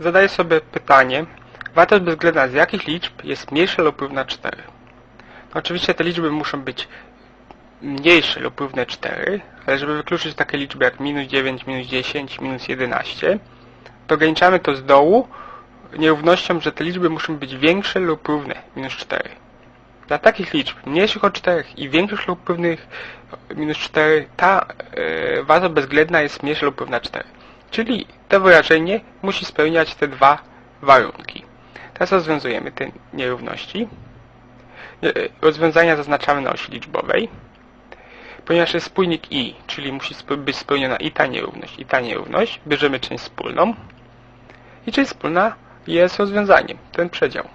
zadaję sobie pytanie, wartość bezwzględna z jakich liczb jest mniejsza lub równa 4. No, oczywiście te liczby muszą być mniejsze lub równe 4, ale żeby wykluczyć takie liczby jak minus 9, minus 10, minus 11, to ograniczamy to z dołu nierównością, że te liczby muszą być większe lub równe minus 4. Dla takich liczb mniejszych od 4 i większych lub równych minus 4, ta e, wartość bezwzględna jest mniejsza lub równa 4. Czyli to wyrażenie musi spełniać te dwa warunki. Teraz rozwiązujemy te nierówności. E, Rozwiązania zaznaczamy na osi liczbowej. Ponieważ jest spójnik i, czyli musi być spełniona i ta nierówność, i ta nierówność, bierzemy część wspólną. I część wspólna jest rozwiązaniem, ten przedział.